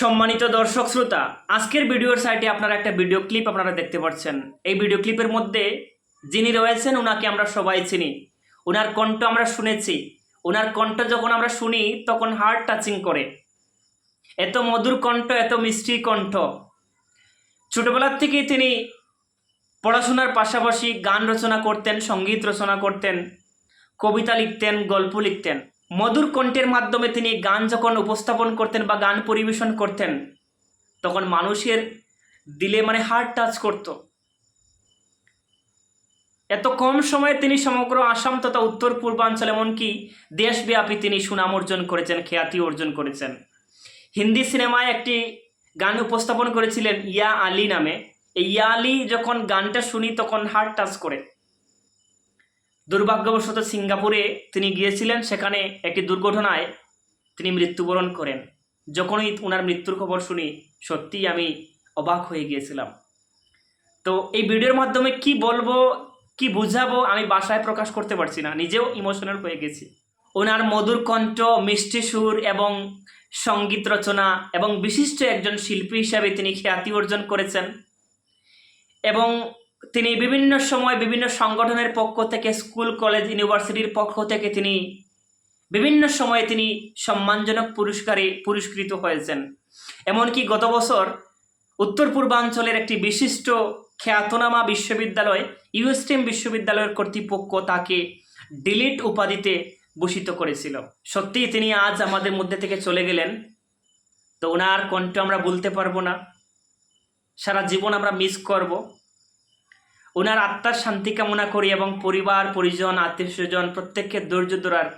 সম্মানিত দর্শক শ্রোতা, আজকের ভিডিওর সাইটে আপনারা একটা ভিডিও ক্লিপ আপনারা দেখতে পাচ্ছেন। এই ভিডিও ক্লিপের মধ্যে যিনি রয়েছেন ওনাকে আমরা সবাই চিনি। ওনার কণ্ঠ আমরা শুনেছি। ওনার কণ্ঠ যখন আমরা শুনি, তখন হার্ট টাচিং করে। এত মধুর কণ্ঠ, এত মিষ্টি কণ্ঠ। ছোটবেলার থেকেই তিনি পড়াশোনার পাশাপাশি গান রচনা করতেন, সংগীত রচনা করতেন, কবিতা লিখতেন, গল্প লিখতেন। মধুর কণ্ঠের মাধ্যমে তিনি গান যখন উপস্থাপন করতেন বা গান পরিবেশন করতেন, তখন মানুষের দিলে মানে হার্ট টাচ করত। এত কম সময়ে তিনি সমগ্র আসাম তথা উত্তর পূর্বাঞ্চল এমনকি দেশব্যাপী তিনি সুনাম অর্জন করেছেন, খ্যাতি অর্জন করেছেন। হিন্দি সিনেমায় একটি গান উপস্থাপন করেছিলেন ইয়া আলী নামে। এই ইয়া আলী যখন গানটা শুনি তখন হার্ট টাচ করে। দুর্ভাগ্যবশত সিঙ্গাপুরে তিনি গিয়েছিলেন, সেখানে একটি দুর্ঘটনায় তিনি মৃত্যুবরণ করেন। যখনই ওনার মৃত্যুর খবর শুনি, সত্যিই আমি অবাক হয়ে গিয়েছিলাম। তো এই ভিডিওর মাধ্যমে কি বলব, কি বুঝাবো, আমি বাসায় প্রকাশ করতে পারছি না। নিজেও ইমোশনাল হয়ে গেছি। ওনার মধুর কণ্ঠ, মিষ্টি সুর এবং সংগীত রচনা এবং বিশিষ্ট একজন শিল্পী হিসাবে তিনি খ্যাতি অর্জন করেছেন। এবং তিনি বিভিন্ন সময় বিভিন্ন সংগঠনের পক্ষ থেকে, স্কুল, কলেজ, ইউনিভার্সিটির পক্ষ থেকে তিনি বিভিন্ন সময়ে তিনি সম্মানজনক পুরস্কারে পুরস্কৃত হয়েছেন। এমনকি গত বছর উত্তর পূর্বাঞ্চলের একটি বিশিষ্ট খ্যাতনামা বিশ্ববিদ্যালয়, ইউএসটিএম বিশ্ববিদ্যালয়ের কর্তৃপক্ষ তাকে ডিলিট উপাধিতে ভূষিত করেছিল। সত্যিই তিনি আজ আমাদের মধ্যে থেকে চলে গেলেন, তো ওনার কণ্ঠ আমরা বলতে পারব না। সারা জীবন আমরা মিস করব। ওনার আত্মার শান্তি কামনা করি এবং পরিবার পরিজন আত্মীয় স্বজন প্রত্যেককে ধৈর্য ধরার